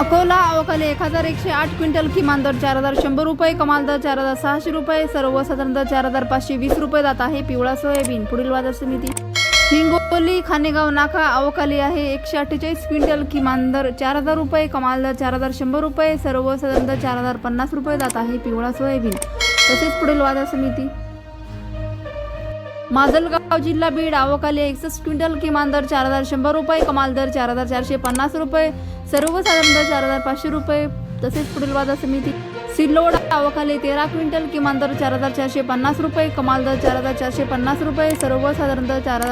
अकोला अवकाले एक हजार एकशे आठ क्विंटल किमान दर चार हजार शंभर रुपये कमाल दर चार हजार सहाशे रुपये सर्वसाधारण दर चार हजार पाचशे वीस रुपये जात आहे. पिवळा सोयाबीन पुढील बाजार समिती. हिंगोली खानेगाव नाका अवकाली आहे एकशे अठ्ठेचाळीस क्विंटल किमान दर चार हजार रुपये कमाल दर चार हजार शंभर रुपये सर्वसाधारण दर चार हजार पन्नास रुपये जात आहे पिवळा सोयाबीन. तसेच पुढील बाजार समिती. माजलगाव जिल्हा बीड आवकाली एकसष्ट क्विंटल किमान दर चार हजार शंभर रुपये कमाल दर चार हजार चारशे पन्नास रुपये सर्वसाधारण दर चार हजार पाचशे रुपये. तसेच पुढील बाजार समिती सिल्लोड आवकाली तेरा क्विंटल किमान दर चार हजार चारशे पन्नास रुपये कमाल दर चार हजार चारशे पन्नास रुपये सर्वसाधारण दर चार हजार